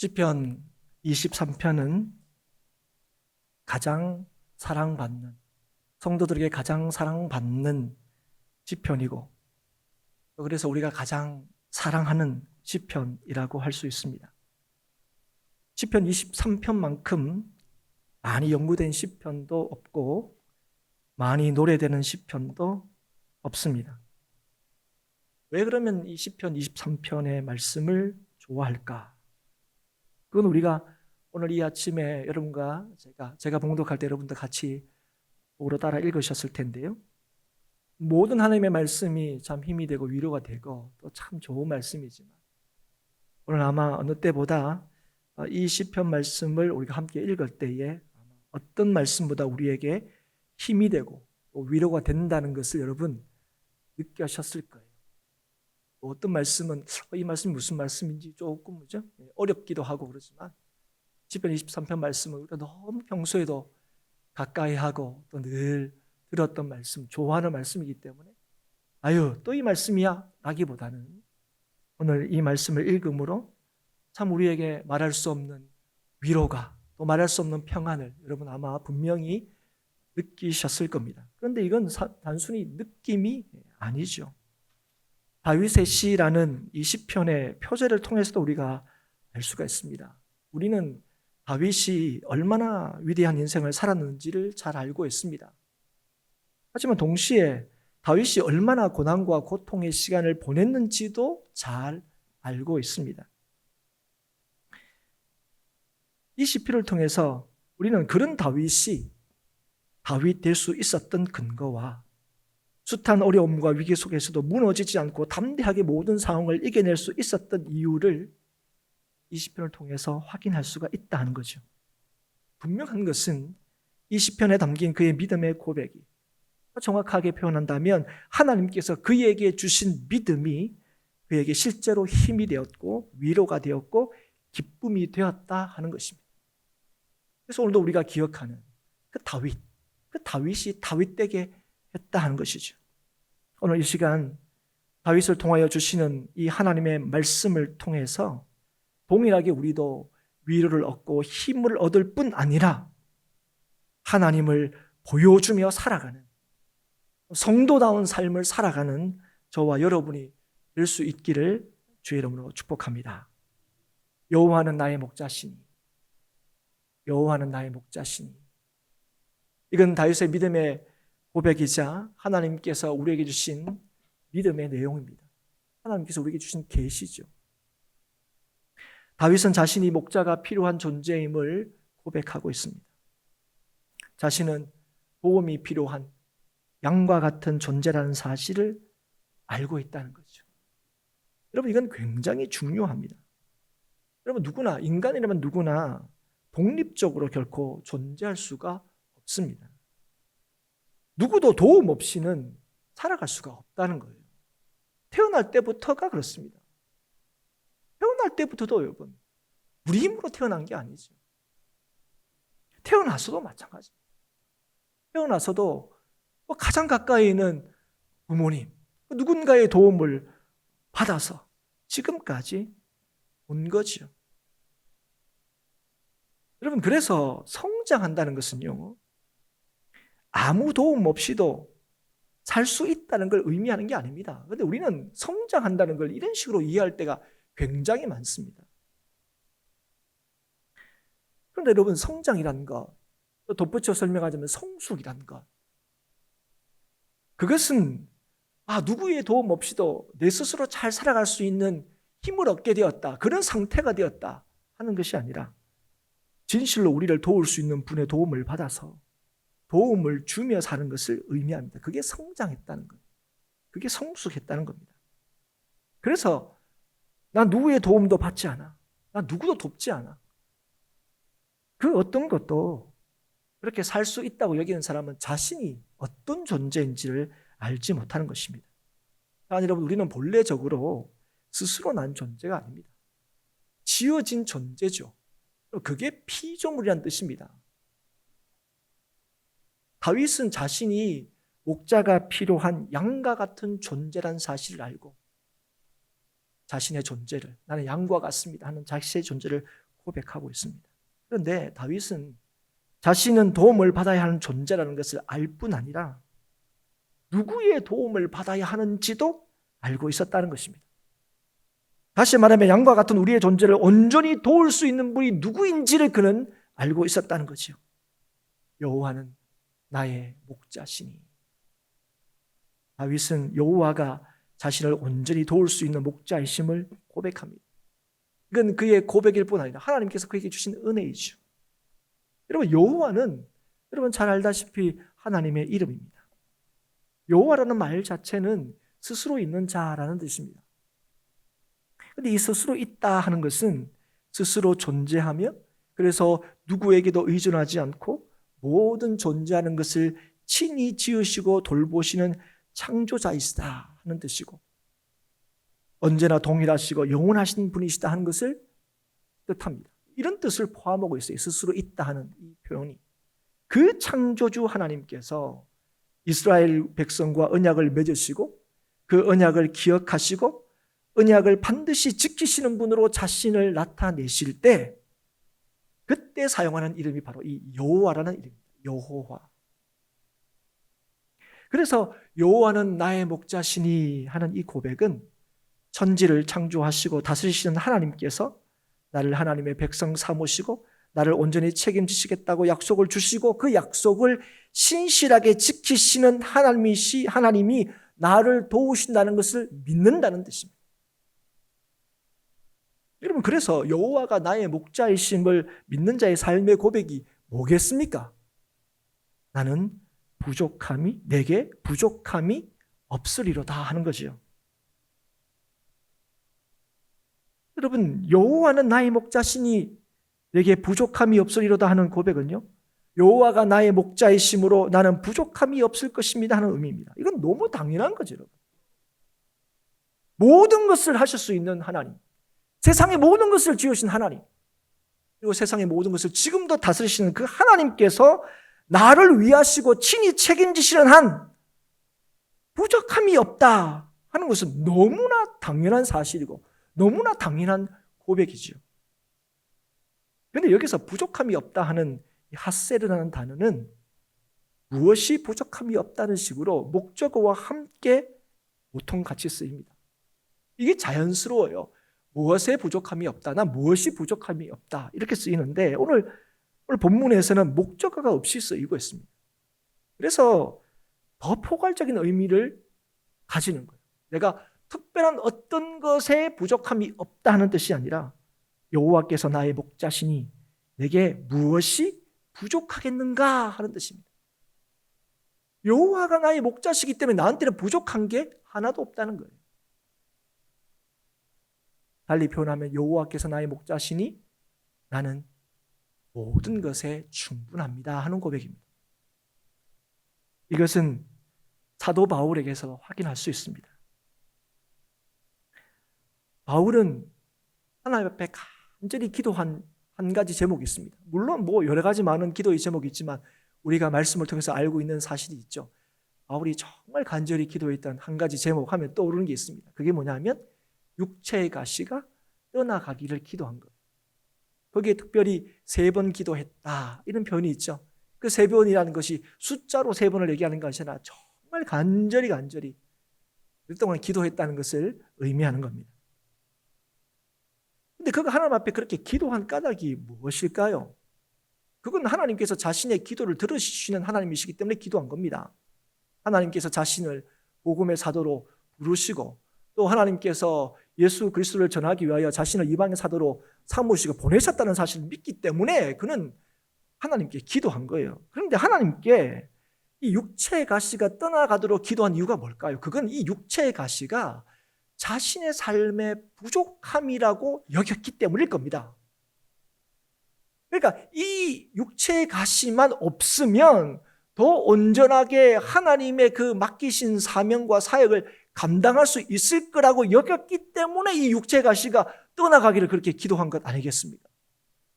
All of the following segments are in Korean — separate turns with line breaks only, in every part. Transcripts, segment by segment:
시편 23편은 가장 사랑받는 성도들에게 가장 사랑받는 시편이고 또 그래서 우리가 가장 사랑하는 시편이라고 할 수 있습니다. 시편 23편만큼 많이 연구된 시편도 없고 많이 노래되는 시편도 없습니다. 왜 그러면 이 시편 23편의 말씀을 좋아할까? 그건 우리가 오늘 이 아침에 여러분과 제가 제가 봉독할 때 여러분도 같이 보러 따라 읽으셨을 텐데요. 모든 하나님의 말씀이 참 힘이 되고 위로가 되고 또 참 좋은 말씀이지만 오늘 아마 어느 때보다 이 시편 말씀을 우리가 함께 읽을 때에 어떤 말씀보다 우리에게 힘이 되고 또 위로가 된다는 것을 여러분 느끼셨을 거예요. 뭐 어떤 말씀은 어, 이 말씀이 무슨 말씀인지 조금 뭐죠? 어렵기도 하고 그러지만 시편 23편 말씀은 우리가 너무 평소에도 가까이 하고 또 늘 들었던 말씀, 좋아하는 말씀이기 때문에 아유 또 이 말씀이야 라기보다는 오늘 이 말씀을 읽음으로 참 우리에게 말할 수 없는 위로가 또 말할 수 없는 평안을 여러분 아마 분명히 느끼셨을 겁니다. 그런데 이건 사, 단순히 느낌이 아니죠. 다윗의 시라는 이 시편의 표제를 통해서도 우리가 알 수가 있습니다. 우리는 다윗이 얼마나 위대한 인생을 살았는지를 잘 알고 있습니다. 하지만 동시에 다윗이 얼마나 고난과 고통의 시간을 보냈는지도 잘 알고 있습니다. 이 시편을 통해서 우리는 그런 다윗이 다윗 될 수 있었던 근거와 숱한 어려움과 위기 속에서도 무너지지 않고 담대하게 모든 상황을 이겨낼 수 있었던 이유를 이 시편을 통해서 확인할 수가 있다는 거죠. 분명한 것은 이 시편에 담긴 그의 믿음의 고백이 정확하게 표현한다면 하나님께서 그에게 주신 믿음이 그에게 실제로 힘이 되었고 위로가 되었고 기쁨이 되었다 하는 것입니다. 그래서 오늘도 우리가 기억하는 그 다윗, 그 다윗이 다윗되게 했다 하는 것이죠. 오늘 이 시간 다윗을 통하여 주시는 이 하나님의 말씀을 통해서 동일하게 우리도 위로를 얻고 힘을 얻을 뿐 아니라 하나님을 보여주며 살아가는 성도다운 삶을 살아가는 저와 여러분이 될 수 있기를 주의 이름으로 축복합니다. 여호와는 나의 목자시니 여호와는 나의 목자시니 이건 다윗의 믿음의 고백이자 하나님께서 우리에게 주신 믿음의 내용입니다. 하나님께서 우리에게 주신 계시죠. 다윗은 자신이 목자가 필요한 존재임을 고백하고 있습니다. 자신은 보험이 필요한 양과 같은 존재라는 사실을 알고 있다는 거죠. 여러분 이건 굉장히 중요합니다. 여러분 누구나 인간이라면 누구나 독립적으로 결코 존재할 수가 없습니다. 누구도 도움 없이는 살아갈 수가 없다는 거예요. 태어날 때부터가 그렇습니다. 태어날 때부터도 여러분 우리 힘으로 태어난 게 아니죠. 태어나서도 마찬가지입니다. 태어나서도 뭐 가장 가까이 있는 부모님, 누군가의 도움을 받아서 지금까지 온 거죠. 여러분, 그래서 성장한다는 것은요, 아무 도움 없이도 살 수 있다는 걸 의미하는 게 아닙니다. 그런데 우리는 성장한다는 걸 이런 식으로 이해할 때가 굉장히 많습니다. 그런데 여러분, 성장이라는 것, 또 덧붙여 설명하자면 성숙이라는 것, 그것은 아, 누구의 도움 없이도 내 스스로 잘 살아갈 수 있는 힘을 얻게 되었다. 그런 상태가 되었다. 하는 것이 아니라 진실로 우리를 도울 수 있는 분의 도움을 받아서 도움을 주며 사는 것을 의미합니다. 그게 성장했다는 거예요. 그게 성숙했다는 겁니다. 그래서 나 누구의 도움도 받지 않아. 나 누구도 돕지 않아. 그 어떤 것도 그렇게 살 수 있다고 여기는 사람은 자신이 어떤 존재인지를 알지 못하는 것입니다. 아니 여러분 우리는 본래적으로 스스로 난 존재가 아닙니다. 지어진 존재죠. 그게 피조물이란 뜻입니다. 다윗은 자신이 목자가 필요한 양과 같은 존재란 사실을 알고 자신의 존재를 나는 양과 같습니다 하는 자신의 존재를 고백하고 있습니다. 그런데 다윗은 자신은 도움을 받아야 하는 존재라는 것을 알 뿐 아니라 누구의 도움을 받아야 하는지도 알고 있었다는 것입니다. 다시 말하면 양과 같은 우리의 존재를 온전히 도울 수 있는 분이 누구인지를 그는 알고 있었다는 거지요. 여호와는 나의 목자시니. 다윗은 여호와가 자신을 온전히 도울 수 있는 목자이심을 고백합니다. 이건 그의 고백일 뿐 아니라 하나님께서 그에게 주신 은혜이죠. 여러분 여호와는 여러분 잘 알다시피 하나님의 이름입니다. 여호와라는 말 자체는 스스로 있는 자라는 뜻입니다. 근데 이 스스로 있다 하는 것은 스스로 존재하며 그래서 누구에게도 의존하지 않고 모든 존재하는 것을 친히 지으시고 돌보시는 창조자이시다 하는 뜻이고 언제나 동일하시고 영원하신 분이시다 하는 것을 뜻합니다. 이런 뜻을 포함하고 있어요. 스스로 있다 하는 이 표현이. 그 창조주 하나님께서 이스라엘 백성과 언약을 맺으시고 그 언약을 기억하시고 언약을 반드시 지키시는 분으로 자신을 나타내실 때그 때 사용하는 이름이 바로 이 여호와라는 이름입니다. 여호와. 그래서 여호와는 나의 목자시니 하는 이 고백은 천지를 창조하시고 다스리시는 하나님께서 나를 하나님의 백성 삼으시고 나를 온전히 책임지시겠다고 약속을 주시고 그 약속을 신실하게 지키시는 하나님이시 하나님이 나를 도우신다는 것을 믿는다는 뜻입니다. 여러분 그래서 여호와가 나의 목자이심을 믿는 자의 삶의 고백이 뭐겠습니까? 나는 부족함이 내게 부족함이 없으리로다 하는 거지요. 여러분 여호와는 나의 목자시니 내게 부족함이 없으리로다 하는 고백은요. 여호와가 나의 목자이심으로 나는 부족함이 없을 것입니다 하는 의미입니다. 이건 너무 당연한 거죠, 여러분. 모든 것을 하실 수 있는 하나님. 세상의 모든 것을 지으신 하나님. 그리고 세상의 모든 것을 지금도 다스리시는 그 하나님께서 나를 위하시고 친히 책임지시는 한 부족함이 없다 하는 것은 너무나 당연한 사실이고 너무나 당연한 고백이지요. 그런데 여기서 부족함이 없다 하는 핫세르라는 단어는 무엇이 부족함이 없다는 식으로 목적어와 함께 보통 같이 쓰입니다. 이게 자연스러워요. 무엇에 부족함이 없다. 나 무엇이 부족함이 없다. 이렇게 쓰이는데 오늘 오늘 본문에서는 목적어가 없이 쓰이고 있습니다. 그래서 더 포괄적인 의미를 가지는 거예요. 내가 특별한 어떤 것에 부족함이 없다 하는 뜻이 아니라 여호와께서 나의 목자시니 내게 무엇이 부족하겠는가 하는 뜻입니다. 여호와가 나의 목자시기 때문에 나한테는 부족한 게 하나도 없다는 거예요. 달리 표현하면 여호와께서 나의 목자시니 나는 모든 것에 충분합니다 하는 고백입니다. 이것은 사도 바울에게서 확인할 수 있습니다. 바울은 하나님 앞에 간절히 기도한 한 가지 제목이 있습니다. 물론 뭐 여러 가지 많은 기도의 제목이 있지만 우리가 말씀을 통해서 알고 있는 사실이 있죠. 바울이 정말 간절히 기도했던 한 가지 제목 하면 떠오르는 게 있습니다. 그게 뭐냐면 육체의 가시가 떠나가기를 기도한 것. 거기에 특별히 세 번 기도했다. 이런 표현이 있죠. 그 세 번이라는 것이 숫자로 세 번을 얘기하는 것이 아니라 정말 간절히 간절히 그동안 기도했다는 것을 의미하는 겁니다. 근데 그가 하나님 앞에 그렇게 기도한 까닭이 무엇일까요? 그건 하나님께서 자신의 기도를 들으시는 하나님이시기 때문에 기도한 겁니다. 하나님께서 자신을 복음의 사도로 부르시고 또 하나님께서 예수 그리스도를 전하기 위하여 자신을 이방의 사도로 삼으시고 보내셨다는 사실을 믿기 때문에 그는 하나님께 기도한 거예요. 그런데 하나님께 이 육체의 가시가 떠나가도록 기도한 이유가 뭘까요? 그건 이 육체의 가시가 자신의 삶의 부족함이라고 여겼기 때문일 겁니다. 그러니까 이 육체의 가시만 없으면 더 온전하게 하나님의 그 맡기신 사명과 사역을 감당할 수 있을 거라고 여겼기 때문에 이 육체 가시가 떠나가기를 그렇게 기도한 것 아니겠습니까?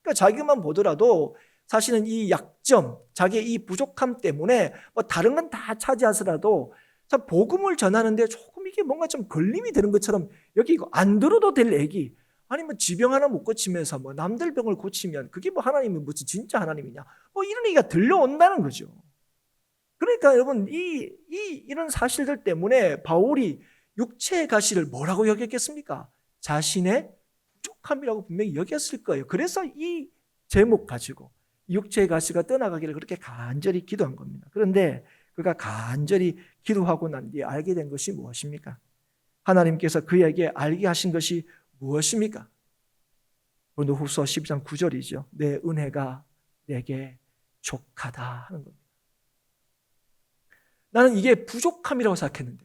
그러니까 자기만 보더라도 사실은 이 약점, 자기의 이 부족함 때문에 뭐 다른 건 다 차지하더라도 참 복음을 전하는데 조금 이게 뭔가 좀 걸림이 되는 것처럼 여기 이거 안 들어도 될 얘기, 아니면 지병 하나 못 고치면서 뭐 남들 병을 고치면 그게 뭐 하나님이 무슨 진짜 하나님이냐? 뭐 이런 얘기가 들려온다는 거죠. 그러니까 여러분 이, 이 이런 사실들 때문에 바울이 육체의 가시를 뭐라고 여겼겠습니까? 자신의 부족함이라고 분명히 여겼을 거예요. 그래서 이 제목 가지고 육체의 가시가 떠나가기를 그렇게 간절히 기도한 겁니다. 그런데 그가 간절히 기도하고 난 뒤에 알게 된 것이 무엇입니까? 하나님께서 그에게 알게 하신 것이 무엇입니까? 고린도후서 12장 9절이죠. 내 은혜가 내게 족하다 하는 겁니다. 나는 이게 부족함이라고 생각했는데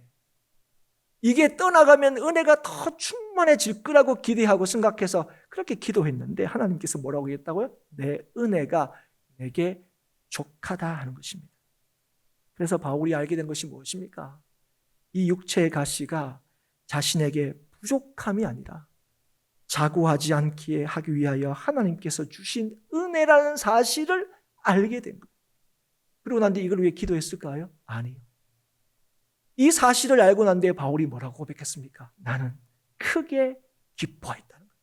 이게 떠나가면 은혜가 더 충만해질 거라고 기대하고 생각해서 그렇게 기도했는데 하나님께서 뭐라고 했다고요? 내 은혜가 내게 족하다 하는 것입니다. 그래서 바울이 알게 된 것이 무엇입니까? 이 육체의 가시가 자신에게 부족함이 아니라 자고하지 않기에 하기 위하여 하나님께서 주신 은혜라는 사실을 알게 된 거예요. 그리고 난 뒤에 이걸 위해 기도했을까요? 아니요. 이 사실을 알고 난 뒤에 바울이 뭐라고 고백했습니까? 나는 크게 기뻐했다는 거예요.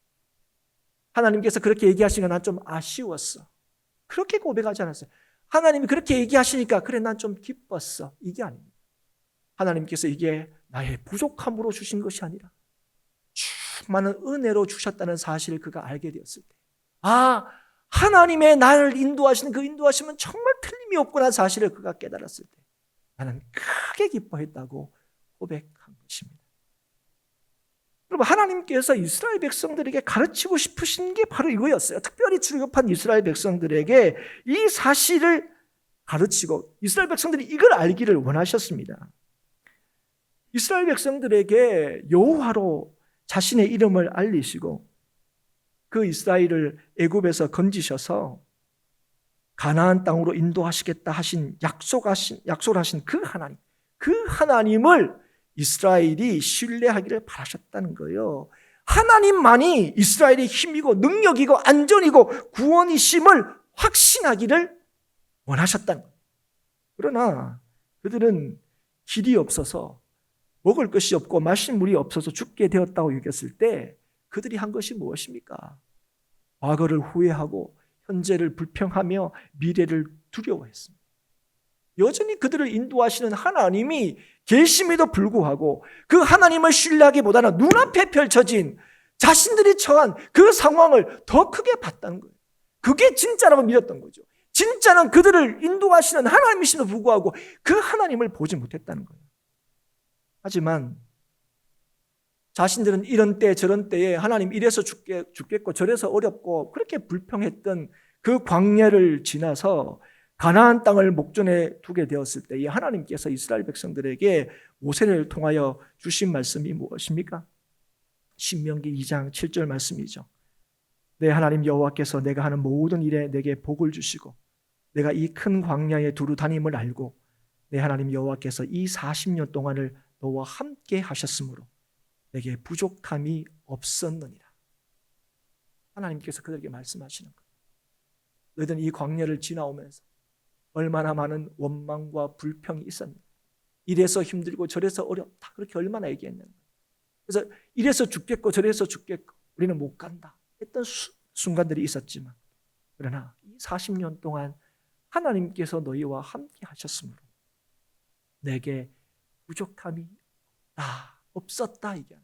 하나님께서 그렇게 얘기하시니까 난 좀 아쉬웠어. 그렇게 고백하지 않았어요. 하나님이 그렇게 얘기하시니까 그래 난 좀 기뻤어. 이게 아닙니다. 하나님께서 이게 나의 부족함으로 주신 것이 아니라 수많은 은혜로 주셨다는 사실을 그가 알게 되었을 때, 아, 하나님의 나를 인도하시는 그 인도하심은 정말 틀림이 없구나 사실을 그가 깨달았을 때, 나는 크게 기뻐했다고 고백한 것입니다. 여러분, 하나님께서 이스라엘 백성들에게 가르치고 싶으신 게 바로 이거였어요. 특별히 출급한 이스라엘 백성들에게 이 사실을 가르치고 이스라엘 백성들이 이걸 알기를 원하셨습니다. 이스라엘 백성들에게 여호와로 자신의 이름을 알리시고 그 이스라엘을 애굽에서 건지셔서 가나안 땅으로 인도하시겠다 하신 약속하신 약속하신 그 하나님 그 하나님을 이스라엘이 신뢰하기를 바라셨다는 거예요. 하나님만이 이스라엘의 힘이고 능력이고 안전이고 구원이심을 확신하기를 원하셨다는 거예요. 그러나 그들은 길이 없어서 먹을 것이 없고 마실 물이 없어서 죽게 되었다고 여겼을 때 그들이 한 것이 무엇입니까? 과거를 후회하고 현재를 불평하며 미래를 두려워했습니다. 여전히 그들을 인도하시는 하나님이 계심에도 불구하고 그 하나님을 신뢰하기보다는 눈앞에 펼쳐진 자신들이 처한 그 상황을 더 크게 봤다는 거예요. 그게 진짜라고 믿었던 거죠. 진짜는 그들을 인도하시는 하나님이심에도 불구하고 그 하나님을 보지 못했다는 거예요. 하지만 자신들은 이런 때 저런 때에 하나님 이래서 죽게, 죽겠고 저래서 어렵고 그렇게 불평했던 그 광야를 지나서 가나안 땅을 목전에 두게 되었을 때에 하나님께서 이스라엘 백성들에게 모세를 통하여 주신 말씀이 무엇입니까? 신명기 2장 7절 말씀이죠. 내 하나님 여호와께서 내가 하는 모든 일에 내게 복을 주시고 내가 이 큰 광야에 두루 다님을 알고 내 하나님 여호와께서 이 40년 동안을 너와 함께 하셨으므로 내게 부족함이 없었느니라. 하나님께서 그들에게 말씀하시는 거예요. 너희들은 이 광야를 지나오면서 얼마나 많은 원망과 불평이 있었는가. 이래서 힘들고 저래서 어렵다. 그렇게 얼마나 얘기했는가. 그래서 이래서 죽겠고 저래서 죽겠고 우리는 못 간다. 했던 수, 순간들이 있었지만 그러나 이 40년 동안 하나님께서 너희와 함께 하셨으므로 내게 부족함이 없다. 없었다 이게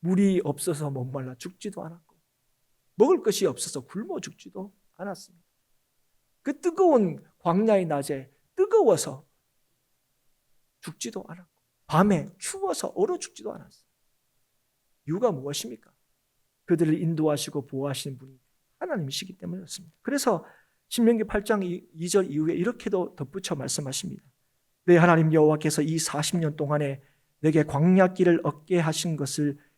물이 없어서 목말라 죽지도 않았고 먹을 것이 없어서 굶어 죽지도 않았습니다. 그 뜨거운 광야의 낮에 뜨거워서 죽지도 않았고 밤에 추워서 얼어 죽지도 않았어요. 이유가 무엇입니까? 그들을 인도하시고 보호하시는 분이 하나님이시기 때문이었습니다. 그래서 신명기 8장 2절 이후에 이렇게도 덧붙여 말씀하십니다. 내 하나님 여호와께서 이 40년 동안에 내게 광야길을 얻게 하신 것을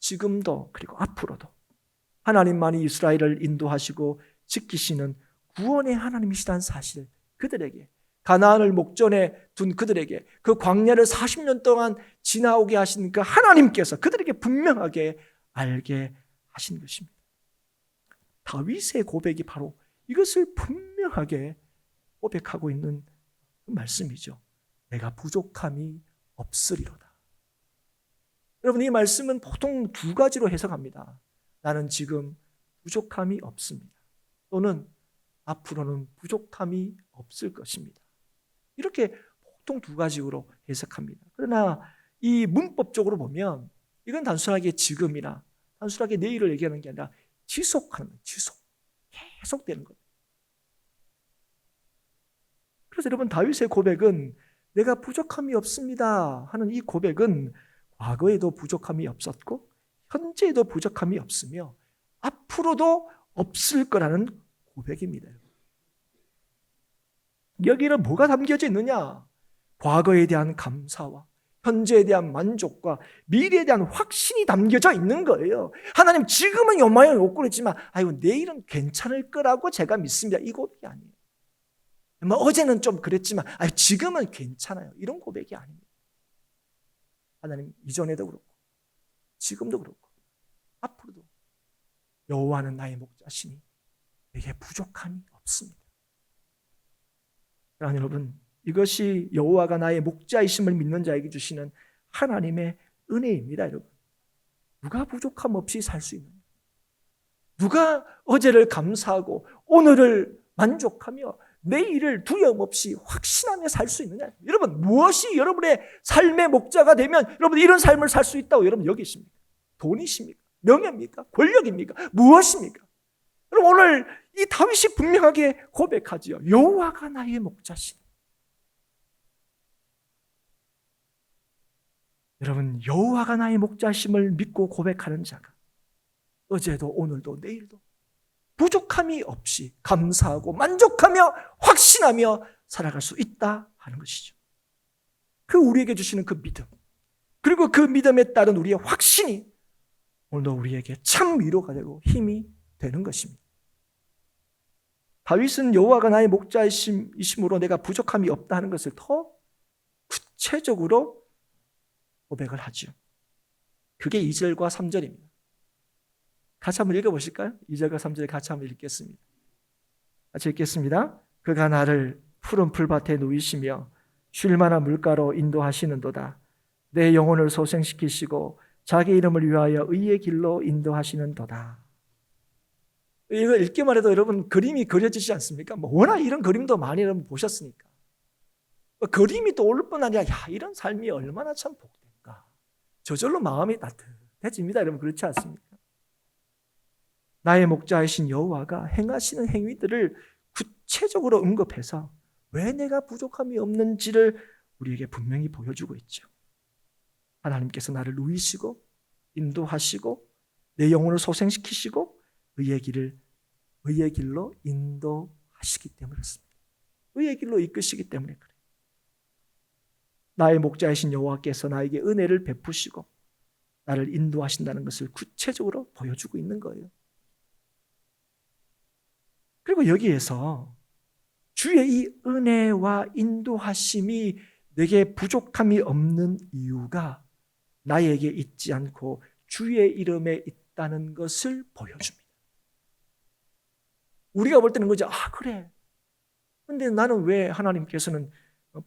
지금도 그리고 앞으로도 하나님만이 이스라엘을 인도하시고 지키시는 구원의 하나님이시다는 사실 그들에게 가나안을 목전에 둔 그들에게 그 광야를 40년 동안 지나오게 하신 그 하나님께서 그들에게 분명하게 알게 하신 것입니다. 다윗의 고백이 바로 이것을 분명하게 고백하고 있는 그 말씀이죠. 내가 부족함이 없으리로다. 여러분 이 말씀은 보통 두 가지로 해석합니다. 나는 지금 부족함이 없습니다. 또는 앞으로는 부족함이 없을 것입니다. 이렇게 보통 두 가지로 해석합니다. 그러나 이 문법적으로 보면 이건 단순하게 지금이나 단순하게 내일을 얘기하는 게 아니라 지속하는. 지속. 계속되는 겁니다. 그래서 여러분 다윗의 고백은 내가 부족함이 없습니다 하는 이 고백은 과거에도 부족함이 없었고 현재에도 부족함이 없으며 앞으로도 없을 거라는 고백입니다. 여기는 뭐가 담겨져 있느냐? 과거에 대한 감사와 현재에 대한 만족과 미래에 대한 확신이 담겨져 있는 거예요. 하나님 지금은 요마요 욕구 했지만 아이고 내일은 괜찮을 거라고 제가 믿습니다. 이 고백이 아니에요. 뭐 어제는 좀 그랬지만 아 지금은 괜찮아요. 이런 고백이 아닙니다. 하나님 이전에도 그렇고 지금도 그렇고 앞으로도 여호와는 나의 목자시니 내게 부족함이 없습니다. 그러나 여러분 이것이 여호와가 나의 목자이심을 믿는 자에게 주시는 하나님의 은혜입니다, 여러분. 누가 부족함 없이 살 수 있느냐? 누가 어제를 감사하고 오늘을 만족하며 내 일을 두려움 없이 확신하며 살 수 있느냐? 여러분, 무엇이 여러분의 삶의 목자가 되면 여러분 이런 삶을 살 수 있다고 여러분 여기 있습니까? 돈이십니까? 명예입니까? 권력입니까? 무엇입니까? 여러분 오늘 이 다윗이 분명하게 고백하지요. 여호와가 나의 목자시. 여러분 여호와가 나의 목자심을 믿고 고백하는 자가 어제도 오늘도 내일도 부족함이 없이 감사하고 만족하며 확신하며 살아갈 수 있다 하는 것이죠. 그 우리에게 주시는 그 믿음 그리고 그 믿음에 따른 우리의 확신이 오늘도 우리에게 참 위로가 되고 힘이 되는 것입니다. 다윗은 여호와가 나의 목자이심으로 내가 부족함이 없다 하는 것을 더 구체적으로 고백을 하죠. 그게 2절과 3절입니다. 같이 한번 읽어보실까요? 2절과 3절 같이 한번 읽겠습니다. 같이 읽겠습니다. 그가 나를 푸른 풀밭에 누이시며 쉴 만한 물가로 인도하시는도다. 내 영혼을 소생시키시고 자기 이름을 위하여 의의 길로 인도하시는도다. 이거 읽기만 해도 여러분 그림이 그려지지 않습니까? 뭐 워낙 이런 그림도 많이 여러분 보셨으니까. 그림이 떠오를 뿐 아니라 야 이런 삶이 얼마나 참 복된가. 저절로 마음이 따뜻해집니다. 여러분 그렇지 않습니까? 나의 목자이신 여호와가 행하시는 행위들을 구체적으로 언급해서 왜 내가 부족함이 없는지를 우리에게 분명히 보여주고 있죠. 하나님께서 나를 누이시고 인도하시고 내 영혼을 소생시키시고 의의 길을 의의 길로 인도하시기 때문에 그렇습니다. 의의 길로 이끄시기 때문에 그래요. 나의 목자이신 여호와께서 나에게 은혜를 베푸시고 나를 인도하신다는 것을 구체적으로 보여주고 있는 거예요. 그리고 여기에서 주의 이 은혜와 인도하심이 내게 부족함이 없는 이유가 나에게 있지 않고 주의 이름에 있다는 것을 보여줍니다. 우리가 볼 때는 거죠. 아, 그래. 근데 나는 왜 하나님께서는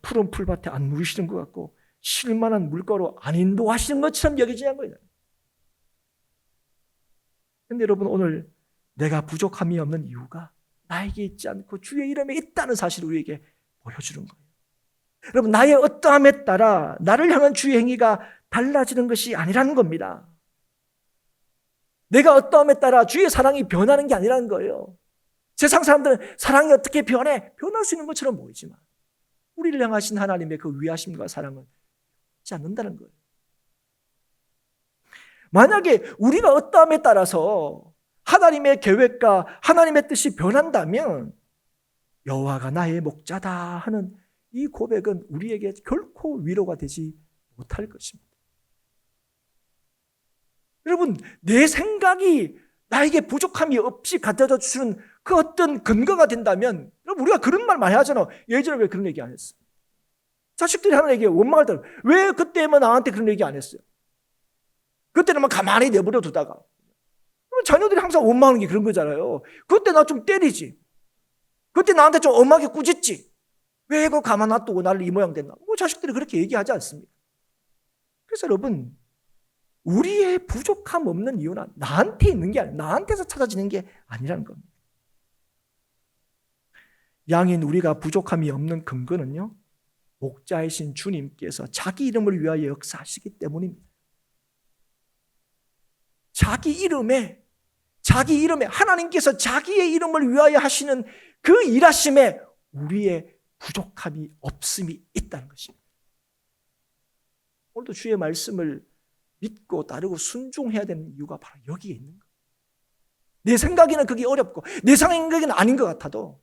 푸른 풀밭에 안 누이시는 것 같고 쉴만한 물가로 안 인도하시는 것처럼 여겨지는 거예요. 근데 여러분 오늘 내가 부족함이 없는 이유가 나에게 있지 않고 주의 이름에 있다는 사실을 우리에게 보여주는 거예요. 여러분 나의 어떠함에 따라 나를 향한 주의 행위가 달라지는 것이 아니라는 겁니다. 내가 어떠함에 따라 주의 사랑이 변하는 게 아니라는 거예요. 세상 사람들은 사랑이 어떻게 변해? 변할 수 있는 것처럼 보이지만 우리를 향하신 하나님의 그 위하심과 사랑은 있지 않는다는 거예요. 만약에 우리가 어떠함에 따라서 하나님의 계획과 하나님의 뜻이 변한다면 여호와가 나의 목자다 하는 이 고백은 우리에게 결코 위로가 되지 못할 것입니다. 여러분, 내 생각이 나에게 부족함이 없이 가져다 주는 그 어떤 근거가 된다면 여러분 우리가 그런 말 많이 하잖아. 예전에 왜 그런 얘기 안 했어? 자식들이 하는 얘기에 원망할 때왜 그때만 나한테 그런 얘기 안 했어요? 그때는 막 가만히 내버려 두다가 자녀들이 항상 원망하는 게 그런 거잖아요. 그때 나 좀 때리지. 그때 나한테 좀 엄하게 꾸짖지. 왜 그거 가만 놔두고 나를 이 모양 됐나? 뭐 자식들이 그렇게 얘기하지 않습니까? 그래서 여러분 우리의 부족함 없는 이유는 나한테 있는 게 아니라 나한테서 찾아지는 게 아니라는 겁니다. 양인 우리가 부족함이 없는 근거는요. 목자이신 주님께서 자기 이름을 위하여 역사하시기 때문입니다. 자기 이름에 자기 이름에 하나님께서 자기의 이름을 위하여 하시는 그 일하심에 우리의 부족함이 없음이 있다는 것입니다. 오늘도 주의 말씀을 믿고 따르고 순종해야 되는 이유가 바로 여기에 있는 거예요. 내 생각에는 그게 어렵고 내 생각에는 아닌 것 같아도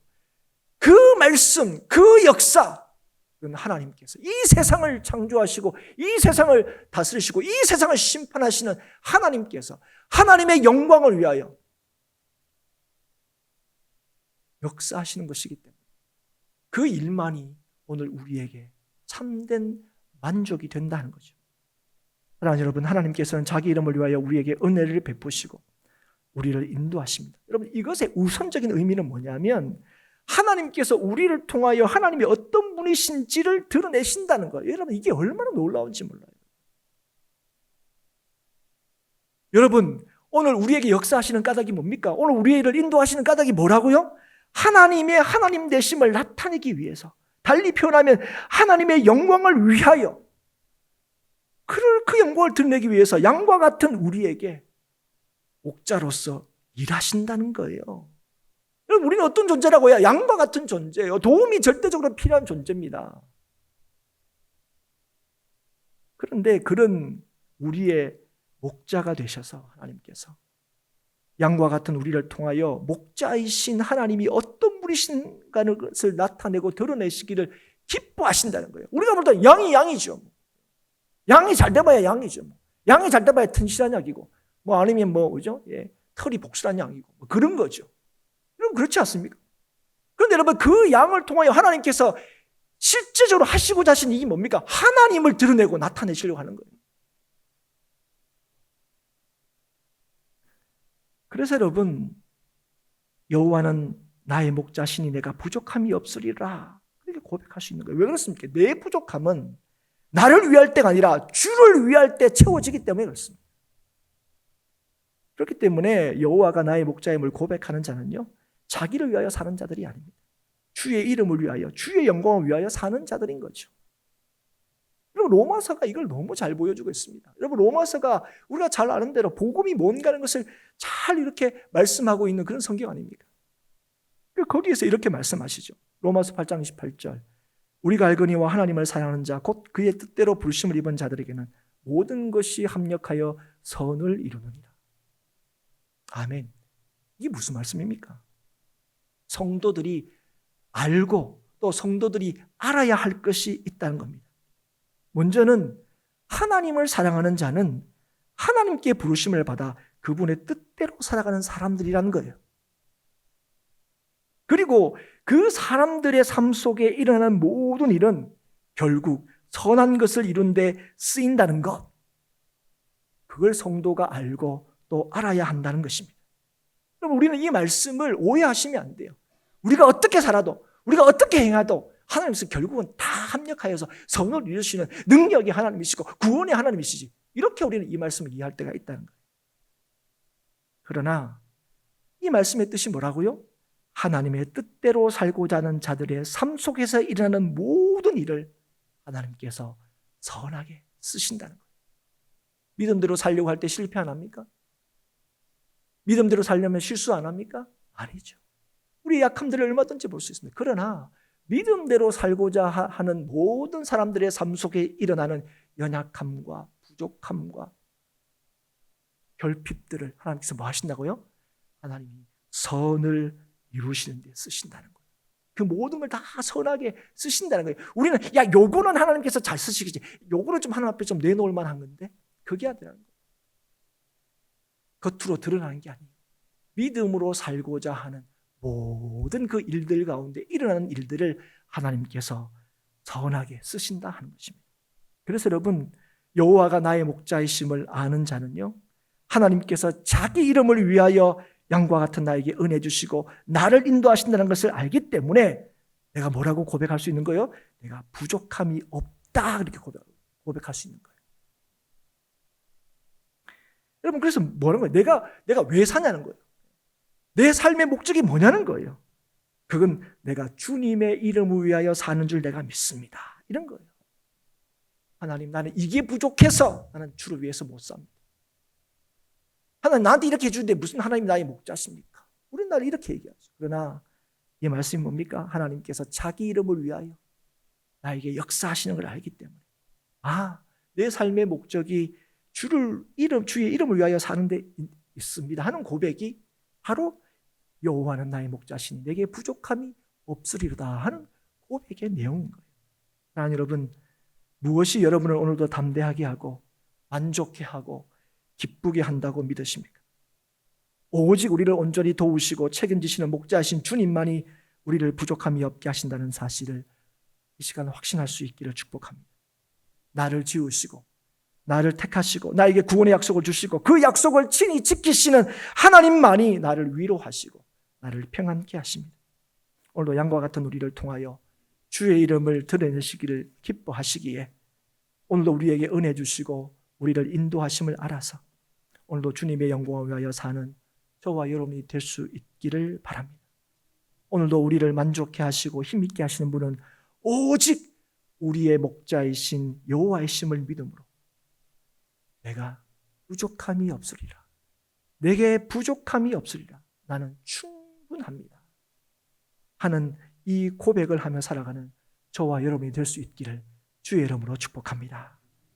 그 말씀, 그 역사, 하나님께서 이 세상을 창조하시고 이 세상을 다스리시고 이 세상을 심판하시는 하나님께서 하나님의 영광을 위하여 역사하시는 것이기 때문에 그 일만이 오늘 우리에게 참된 만족이 된다는 거죠. 사랑하는 여러분, 하나님께서는 자기 이름을 위하여 우리에게 은혜를 베푸시고 우리를 인도하십니다. 여러분, 이것의 우선적인 의미는 뭐냐면 하나님께서 우리를 통하여 하나님이 어떤 분이신지를 드러내신다는 거예요. 여러분, 이게 얼마나 놀라운지 몰라요. 여러분, 오늘 우리에게 역사하시는 까닭이 뭡니까? 오늘 우리를 인도하시는 까닭이 뭐라고요? 하나님의 하나님 되심을 나타내기 위해서. 달리 표현하면 하나님의 영광을 위하여 그, 그 영광을 드러내기 위해서 양과 같은 우리에게 목자로서 일하신다는 거예요. 우리는 어떤 존재라고요? 양과 같은 존재예요. 도움이 절대적으로 필요한 존재입니다. 그런데 그런 우리의 목자가 되셔서 하나님께서 양과 같은 우리를 통하여 목자이신 하나님이 어떤 분이신가는 것을 나타내고 드러내시기를 기뻐하신다는 거예요. 우리가 볼때 양이 양이죠. 양이 잘 돼봐야 양이죠. 양이 잘 돼봐야 튼실한 양이고, 뭐 아니면 뭐 그죠? 예, 털이 복실한 양이고 뭐 그런 거죠. 여러분 그렇지 않습니까? 그런데 여러분 그 양을 통하여 하나님께서 실제적으로 하시고자 하신 이게 뭡니까? 하나님을 드러내고 나타내시려고 하는 거예요. 그래서 여러분 여호와는 나의 목자시니 내가 부족함이 없으리라 그렇게 고백할 수 있는 거예요. 왜 그렇습니까? 내 부족함은 나를 위할 때가 아니라 주를 위할 때 채워지기 때문에 그렇습니다. 그렇기 때문에 여호와가 나의 목자임을 고백하는 자는요 자기를 위하여 사는 자들이 아닙니다. 주의 이름을 위하여 주의 영광을 위하여 사는 자들인 거죠. 여러분 로마서가 이걸 너무 잘 보여주고 있습니다. 여러분 로마서가 우리가 잘 아는 대로 복음이 뭔가라는 것을 잘 이렇게 말씀하고 있는 그런 성경 아닙니까? 거기에서 이렇게 말씀하시죠. 로마서 8장 28절. 우리가 알거니와 하나님을 사랑하는 자 곧 그의 뜻대로 불심을 입은 자들에게는 모든 것이 합력하여 선을 이루느니라. 아멘. 이게 무슨 말씀입니까? 성도들이 알고 또 성도들이 알아야 할 것이 있다는 겁니다. 먼저는 하나님을 사랑하는 자는 하나님께 부르심을 받아 그분의 뜻대로 살아가는 사람들이라는 거예요. 그리고 그 사람들의 삶 속에 일어나는 모든 일은 결국 선한 것을 이룬데 쓰인다는 것. 그걸 성도가 알고 또 알아야 한다는 것입니다. 그럼 우리는 이 말씀을 오해하시면 안 돼요. 우리가 어떻게 살아도, 우리가 어떻게 행해도 하나님께서 결국은 다 합력하여서 선을 이루시는 능력이 하나님이시고 구원의 하나님이시지. 이렇게 우리는 이 말씀을 이해할 때가 있다는 거예요. 그러나 이 말씀의 뜻이 뭐라고요? 하나님의 뜻대로 살고자 하는 자들의 삶 속에서 일어나는 모든 일을 하나님께서 선하게 쓰신다는 거예요. 믿음대로 살려고 할 때 실패 안 합니까? 믿음대로 살려면 실수 안 합니까? 아니죠. 우리 약함들을 얼마든지 볼 수 있습니다. 그러나 믿음대로 살고자 하는 모든 사람들의 삶 속에 일어나는 연약함과 부족함과 결핍들을 하나님께서 뭐 하신다고요? 하나님이 선을 이루시는 데 쓰신다는 거예요. 그 모든 걸 다 선하게 쓰신다는 거예요. 우리는 야 요거는 하나님께서 잘 쓰시겠지. 요거는 좀 하나님 앞에 좀 내놓을 만한 건데 그게 아니라는 거예요. 겉으로 드러나는 게 아니에요. 믿음으로 살고자 하는 모든 그 일들 가운데 일어나는 일들을 하나님께서 선하게 쓰신다 하는 것입니다. 그래서 여러분 여호와가 나의 목자이심을 아는 자는요 하나님께서 자기 이름을 위하여 양과 같은 나에게 은혜 주시고 나를 인도하신다는 것을 알기 때문에 내가 뭐라고 고백할 수 있는 거예요? 내가 부족함이 없다 그렇게 고백, 고백 할 수 있는 거예요. 여러분 그래서 뭐라는 거예요? 내가 내가 왜 사냐는 거예요. 내 삶의 목적이 뭐냐는 거예요. 그건 내가 주님의 이름을 위하여 사는 줄 내가 믿습니다. 이런 거예요. 하나님 나는 이게 부족해서 나는 주를 위해서 못 삽니다. 하나님 나한테 이렇게 해주는데 무슨 하나님 나의 목자십니까? 우리는 나를 이렇게 얘기하죠. 그러나 이 말씀이 뭡니까? 하나님께서 자기 이름을 위하여 나에게 역사하시는 걸 알기 때문에 아, 내 삶의 목적이 주를 이름 주의 이름을 위하여 사는데 있습니다 하는 고백이 바로 여호와는 나의 목자시니 내게 부족함이 없으리로다 하는 고백의 내용인 거예요. 사랑하는 여러분, 무엇이 여러분을 오늘도 담대하게 하고 만족해 하고 기쁘게 한다고 믿으십니까? 오직 우리를 온전히 도우시고 책임지시는 목자이신 주님만이 우리를 부족함이 없게 하신다는 사실을 이 시간 확신할 수 있기를 축복합니다. 나를 지우시고 나를 택하시고 나에게 구원의 약속을 주시고 그 약속을 친히 지키시는 하나님만이 나를 위로하시고 나를 평안케 하십니다. 오늘도 양과 같은 우리를 통하여 주의 이름을 드러내시기를 기뻐하시기에 오늘도 우리에게 은혜 주시고 우리를 인도하심을 알아서 오늘도 주님의 영광을 위하여 사는 저와 여러분이 될 수 있기를 바랍니다. 오늘도 우리를 만족해 하시고 힘있게 하시는 분은 오직 우리의 목자이신 여호와의 심을 믿음으로 내가 부족함이 없으리라. 내게 부족함이 없으리라. 나는 충분합니다. 하는 이 고백을 하며 살아가는 저와 여러분이 될 수 있기를 주의 이름으로 축복합니다.